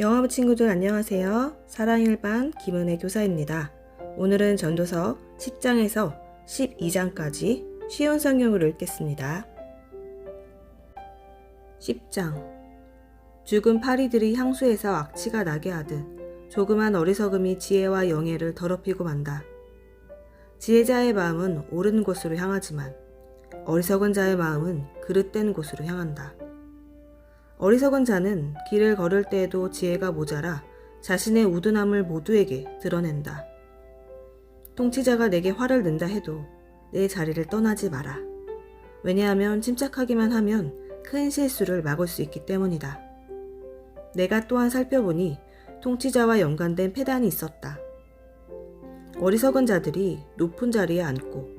영어부 친구들 안녕하세요. 사랑일반 김은혜 교사입니다. 오늘은 전도서 10장에서 12장까지 쉬운 성경을 읽겠습니다. 10장 죽은 파리들이 향수에서 악취가 나게 하듯 조그만 어리석음이 지혜와 영예를 더럽히고 만다. 지혜자의 마음은 옳은 곳으로 향하지만 어리석은 자의 마음은 그릇된 곳으로 향한다. 어리석은 자는 길을 걸을 때에도 지혜가 모자라 자신의 우둔함을 모두에게 드러낸다. 통치자가 내게 화를 낸다 해도 내 자리를 떠나지 마라. 왜냐하면 침착하기만 하면 큰 실수를 막을 수 있기 때문이다. 내가 또한 살펴보니 통치자와 연관된 폐단이 있었다. 어리석은 자들이 높은 자리에 앉고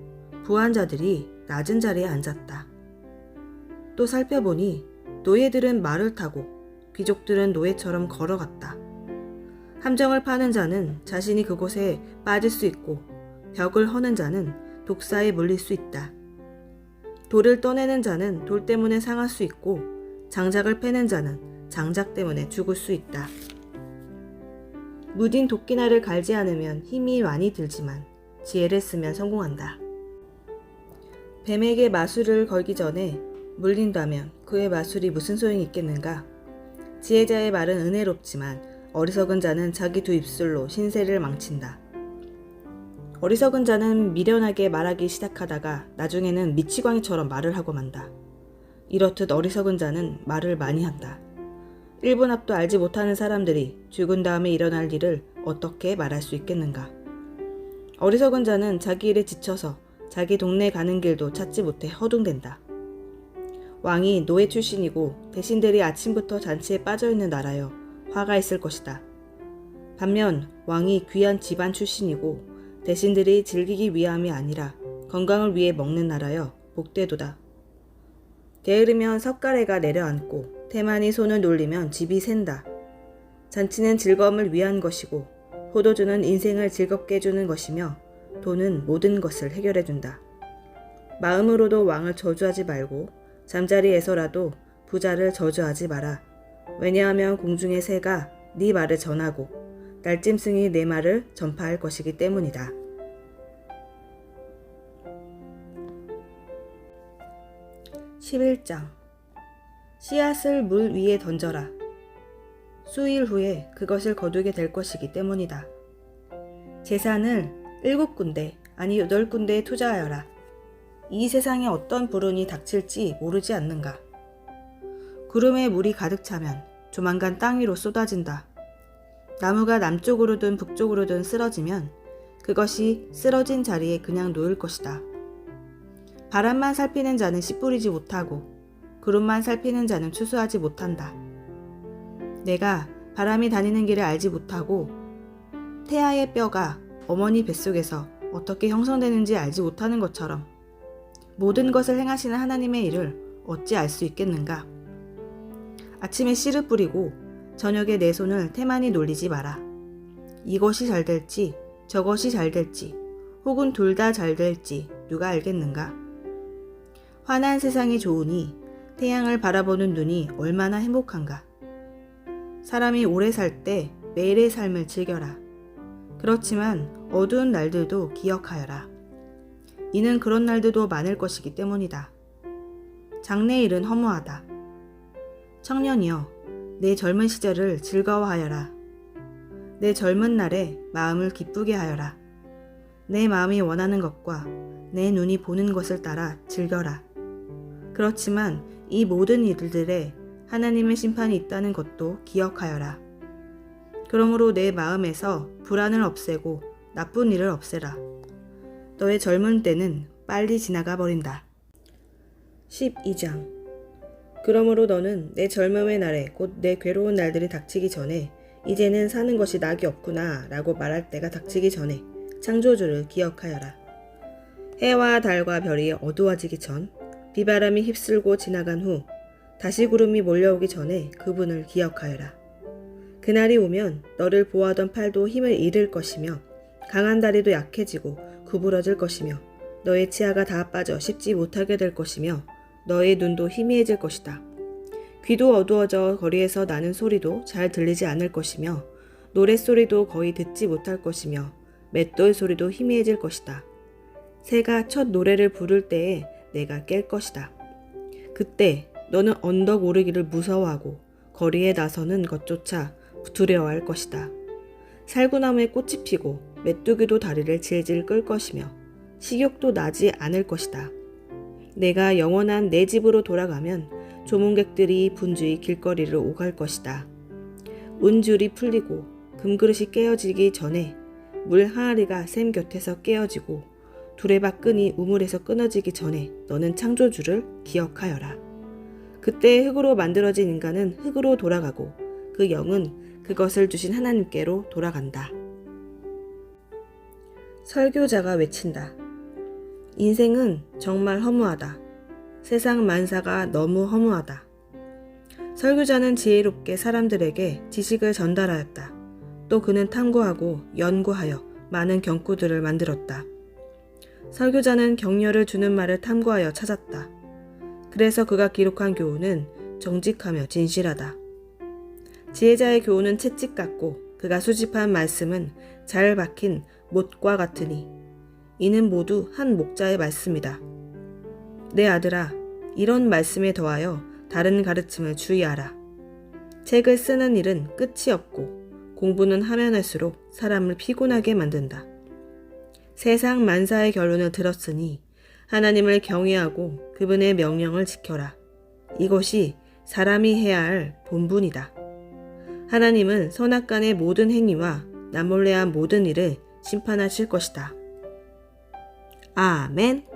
부한 자들이 낮은 자리에 앉았다. 또 살펴보니 노예들은 말을 타고 귀족들은 노예처럼 걸어갔다. 함정을 파는 자는 자신이 그곳에 빠질 수 있고 벽을 허는 자는 독사에 물릴 수 있다. 돌을 떠내는 자는 돌 때문에 상할 수 있고 장작을 패는 자는 장작 때문에 죽을 수 있다. 무딘 도끼날을 갈지 않으면 힘이 많이 들지만 지혜를 쓰면 성공한다. 뱀에게 마술을 걸기 전에 물린다면 그의 마술이 무슨 소용이 있겠는가? 지혜자의 말은 은혜롭지만 어리석은 자는 자기 두 입술로 신세를 망친다. 어리석은 자는 미련하게 말하기 시작하다가 나중에는 미치광이처럼 말을 하고 만다. 이렇듯 어리석은 자는 말을 많이 한다. 1분 앞도 알지 못하는 사람들이 죽은 다음에 일어날 일을 어떻게 말할 수 있겠는가? 어리석은 자는 자기 일에 지쳐서 자기 동네 가는 길도 찾지 못해 허둥댄다. 왕이 노예 출신이고 대신들이 아침부터 잔치에 빠져있는 나라여 화가 있을 것이다. 반면 왕이 귀한 집안 출신이고 대신들이 즐기기 위함이 아니라 건강을 위해 먹는 나라여 복되도다. 게으르면 석가래가 내려앉고 태만이 손을 놀리면 집이 샌다. 잔치는 즐거움을 위한 것이고 포도주는 인생을 즐겁게 해주는 것이며 돈은 모든 것을 해결해준다. 마음으로도 왕을 저주하지 말고 잠자리에서라도 부자를 저주하지 마라. 왜냐하면 공중의 새가 네 말을 전하고 날짐승이 내 말을 전파할 것이기 때문이다. (11장) 씨앗을 물 위에 던져라. 수일 후에 그것을 거두게 될 것이기 때문이다. 재산을 일곱 군데 아니 여덟 군데에 투자하여라. 이 세상에 어떤 불운이 닥칠지 모르지 않는가. 구름에 물이 가득 차면 조만간 땅 위로 쏟아진다. 나무가 남쪽으로든 북쪽으로든 쓰러지면 그것이 쓰러진 자리에 그냥 놓일 것이다. 바람만 살피는 자는 씨 뿌리지 못하고 구름만 살피는 자는 추수하지 못한다. 내가 바람이 다니는 길을 알지 못하고 태아의 뼈가 어머니 뱃속에서 어떻게 형성되는지 알지 못하는 것처럼 모든 것을 행하시는 하나님의 일을 어찌 알 수 있겠는가? 아침에 씨를 뿌리고 저녁에 내 손을 태만히 놀리지 마라. 이것이 잘 될지 저것이 잘 될지 혹은 둘 다 잘 될지 누가 알겠는가? 환한 세상이 좋으니 태양을 바라보는 눈이 얼마나 행복한가? 사람이 오래 살 때 매일의 삶을 즐겨라. 그렇지만 어두운 날들도 기억하여라. 이는 그런 날들도 많을 것이기 때문이다. 장래일은 허무하다. 청년이여, 내 젊은 시절을 즐거워하여라. 내 젊은 날에 마음을 기쁘게 하여라. 내 마음이 원하는 것과 내 눈이 보는 것을 따라 즐겨라. 그렇지만 이 모든 일들에 하나님의 심판이 있다는 것도 기억하여라. 그러므로 내 마음에서 불안을 없애고 나쁜 일을 없애라. 너의 젊은 때는 빨리 지나가 버린다. 12장 그러므로 너는 내 젊음의 날에 곧 내 괴로운 날들이 닥치기 전에 이제는 사는 것이 낙이 없구나 라고 말할 때가 닥치기 전에 창조주를 기억하여라. 해와 달과 별이 어두워지기 전 비바람이 휩쓸고 지나간 후 다시 구름이 몰려오기 전에 그분을 기억하여라. 그날이 오면 너를 보호하던 팔도 힘을 잃을 것이며 강한 다리도 약해지고 구부러질 것이며 너의 치아가 다 빠져 씹지 못하게 될 것이며 너의 눈도 희미해질 것이다. 귀도 어두워져 거리에서 나는 소리도 잘 들리지 않을 것이며 노랫소리도 거의 듣지 못할 것이며 맷돌 소리도 희미해질 것이다. 새가 첫 노래를 부를 때에 내가 깰 것이다. 그때 너는 언덕 오르기를 무서워하고 거리에 나서는 것조차 두려워할 것이다. 살구나무에 꽃이 피고 메뚜기도 다리를 질질 끌 것이며 식욕도 나지 않을 것이다. 내가 영원한 내 집으로 돌아가면 조문객들이 분주히 길거리를 오갈 것이다. 운줄이 풀리고 금그릇이 깨어지기 전에 물 항아리가 샘 곁에서 깨어지고 두레박 끈이 우물에서 끊어지기 전에 너는 창조주를 기억하여라. 그때 흙으로 만들어진 인간은 흙으로 돌아가고 그 영은 그것을 주신 하나님께로 돌아간다. 설교자가 외친다. 인생은 정말 허무하다. 세상 만사가 너무 허무하다. 설교자는 지혜롭게 사람들에게 지식을 전달하였다. 또 그는 탐구하고 연구하여 많은 경구들을 만들었다. 설교자는 격려를 주는 말을 탐구하여 찾았다. 그래서 그가 기록한 교훈은 정직하며 진실하다. 지혜자의 교훈은 채찍 같고 그가 수집한 말씀은 잘 박힌 못과 같으니 이는 모두 한 목자의 말씀이다. 내 아들아, 이런 말씀에 더하여 다른 가르침을 주의하라. 책을 쓰는 일은 끝이 없고 공부는 하면 할수록 사람을 피곤하게 만든다. 세상 만사의 결론을 들었으니 하나님을 경외하고 그분의 명령을 지켜라. 이것이 사람이 해야 할 본분이다. 하나님은 선악간의 모든 행위와 남몰래 한 모든 일을 심판하실 것이다. 아멘.